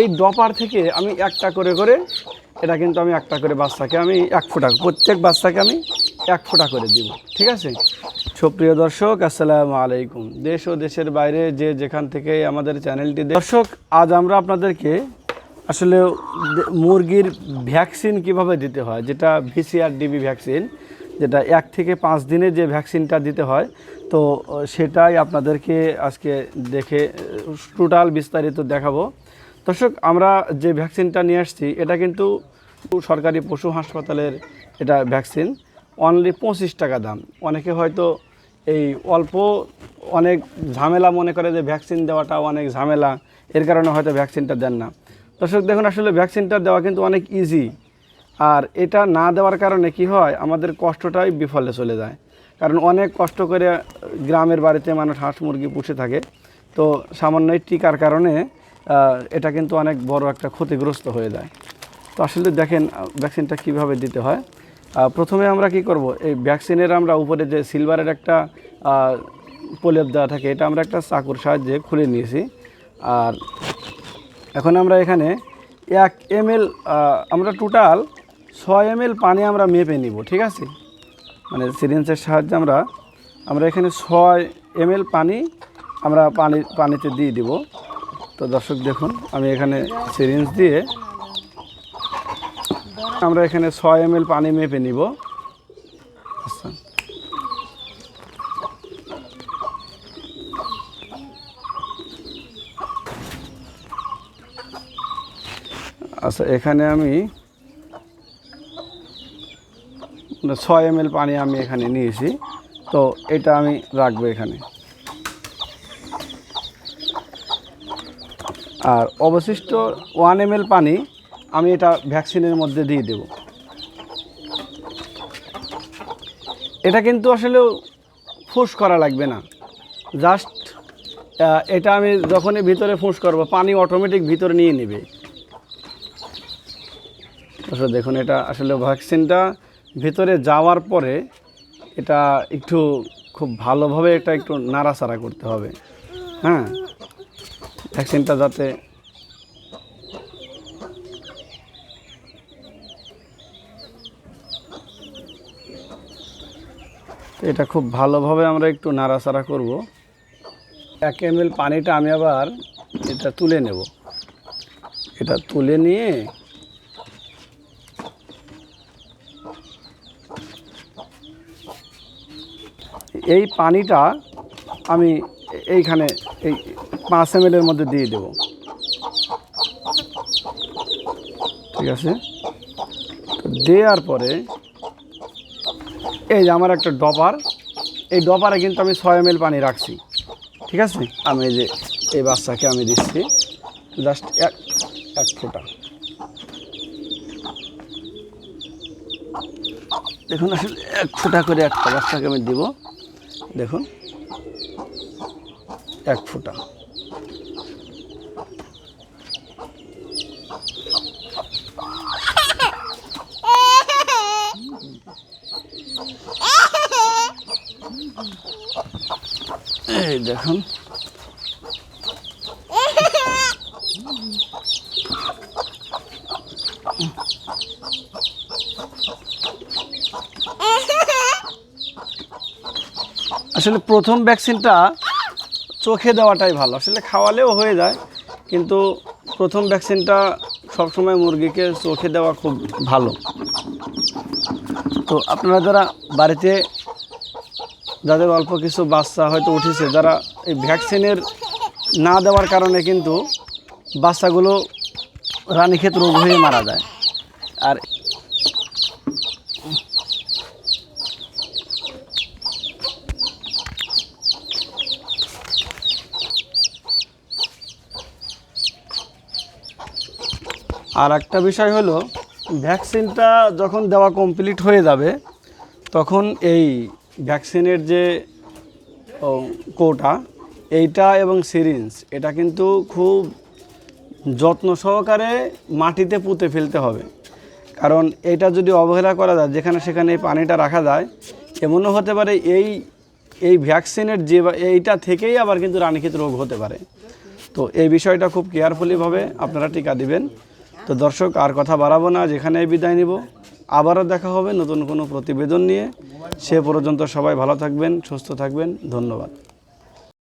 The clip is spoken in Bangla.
এই ডপার থেকে আমি একটা করে করে, এটা কিন্তু আমি একটা করে বাচ্চাকে আমি এক ফোঁটা, প্রত্যেক বাচ্চাকে আমি এক ফোঁটা করে দিব, ঠিক আছে? সুপ্রিয় দর্শক, আসসালামু আলাইকুম। দেশ ও দেশের বাইরে যে যেখান থেকে আমাদের চ্যানেলটি দর্শক, আজ আমরা আপনাদেরকে আসলে মুরগির ভ্যাকসিন কীভাবে দিতে হয়, যেটা ভিসিআর ডিবি ভ্যাকসিন, যেটা এক থেকে পাঁচ দিনে যে ভ্যাকসিনটা দিতে হয়, তো, সেটাই আপনাদেরকে আজকে দেখে, টোটাল বিস্তারিত দেখাবো। দর্শক, আমরা যে ভ্যাকসিনটা নিয়ে আসছি, এটা কিন্তু সরকারি পশু হাসপাতালের এটা ভ্যাকসিন। অনলি পঁচিশ টাকা দাম। অনেকে হয়তো এই অল্প অনেক ঝামেলা মনে করে যে ভ্যাকসিন দেওয়াটা অনেক ঝামেলা, এর কারণে হয়তো ভ্যাকসিনটা দেন না। দর্শক, দেখুন, আসলে ভ্যাকসিনটা দেওয়া কিন্তু অনেক ইজি আর এটা না দেওয়ার কারণে কি হয়, আমাদের কষ্টটাই বিফলে চলে যায়। কারণ অনেক কষ্ট করে গ্রামের বাড়িতে মানুষ হাঁস মুরগি পুষে থাকে। তো সামান্য টিকার কারণে এটা কিন্তু অনেক বড় একটা ক্ষতিগ্রস্ত হয়ে যায়। তো আসলে দেখেন ভ্যাকসিনটা কীভাবে দিতে হয়। প্রথমে আমরা কি করব? এই ভ্যাকসিনের আমরা উপরে যে সিলভারের একটা প্রলেপ দেওয়া থাকে, এটা আমরা একটা চাকুর সাহায্যে খুলে নিয়েছি। আর এখন আমরা এখানে এক এম আমরা টোটাল ছয় এম পানি আমরা মেপে নিব, ঠিক আছে? মানে সিরিঞ্জের সাহায্যে আমরা আমরা এখানে ছয় এম পানি আমরা পানি, পানিতে দিয়ে দিব। তো দর্শক দেখুন, আমি এখানে সিরিঞ্জ দিয়ে। আমরা এখানে ছয় এম পানি মেপে নিব। আচ্ছা এখানে আমি ছয় এম পানি আমি এখানে নিয়েছি। তো এটা আমি রাখব এখানে। আর অবশিষ্ট ওয়ান এম পানি আমি এটা ভ্যাকসিনের মধ্যে দিয়ে দেব। এটা কিন্তু আসলে ফুস করা লাগবে না। জাস্ট এটা আমি যখনই ভিতরে ফুস করব, পানি অটোমেটিক ভিতরে নিয়ে নেবে। আসলে দেখুন, এটা আসলে ভ্যাকসিনটা ভিতরে যাওয়ার পরে এটা একটু খুব ভালোভাবে এটা একটু নাড়াচাড়া করতে হবে। হ্যাঁ? ভ্যাকসিনটা যাতে এটা খুব ভালোভাবে আমরা একটু নাড়াচাড়া করব। এক এম পানিটা আমি আবার এটা তুলে নেব। এটা তুলে নিয়ে এই পানিটা আমি এইখানে এই পাঁচ এম এর মধ্যে দিয়ে দেব। ঠিক আছে? দেওয়ার পরে, এই যে আমার একটা ডপার এই ডপারে কিন্তু আমি ছয় এম পানি রাখছি। ঠিক আছে? আমি যে এই বাচ্চাকে আমি দিচ্ছি, জাস্ট এক এক ফোঁটা। দেখুন, আসলে এক ফোঁটা করে একটা বাচ্চাকে আমি দিব। দেখুন, এক ফোঁটা। এই দেখুন। আসলে প্রথম ভ্যাকসিনটা চোখে দেওয়াটাই ভালো। আসলে খাওয়ালেও হয়ে যায়, কিন্তু প্রথম ভ্যাকসিনটা সবসময় মুরগিকে চোখে দেওয়া খুব ভালো। তো আপনারা যারা বাড়িতে যাদের অল্প কিছু বাচ্চা হয়তো উঠেছে, যারা এই ভ্যাকসিনের না দেওয়ার কারণে কিন্তু বাচ্চাগুলো রানীক্ষেত রোগ হয়ে মারা যায়। আর আর একটা বিষয় হলো ভ্যাকসিনটা যখন দেওয়া কমপ্লিট হয়ে যাবে, তখন এই ভ্যাকসিনের যে কৌটা এইটা এবং সিরিঞ্জ এটা কিন্তু খুব যত্ন সহকারে মাটিতে পুঁতে ফেলতে হবে। কারণ এটা যদি অবহেলা করা যায়, যেখানে সেখানে এই পানিটা রাখা যায়, এমনও হতে পারে এই এই ভ্যাকসিনের যে এইটা থেকেই আবার কিন্তু রানীক্ষেত রোগ হতে পারে। তো এই বিষয়টা খুব কেয়ারফুলিভাবে আপনারা টিকা দিবেন। তো দর্শক, আর কথা বাড়াবো না যেখানে বিদায় নিব। আবারও দেখা হবে নতুন কোনো প্রতিবেদন নিয়ে। সে পর্যন্ত সবাই ভালো থাকবেন, সুস্থ থাকবেন। ধন্যবাদ।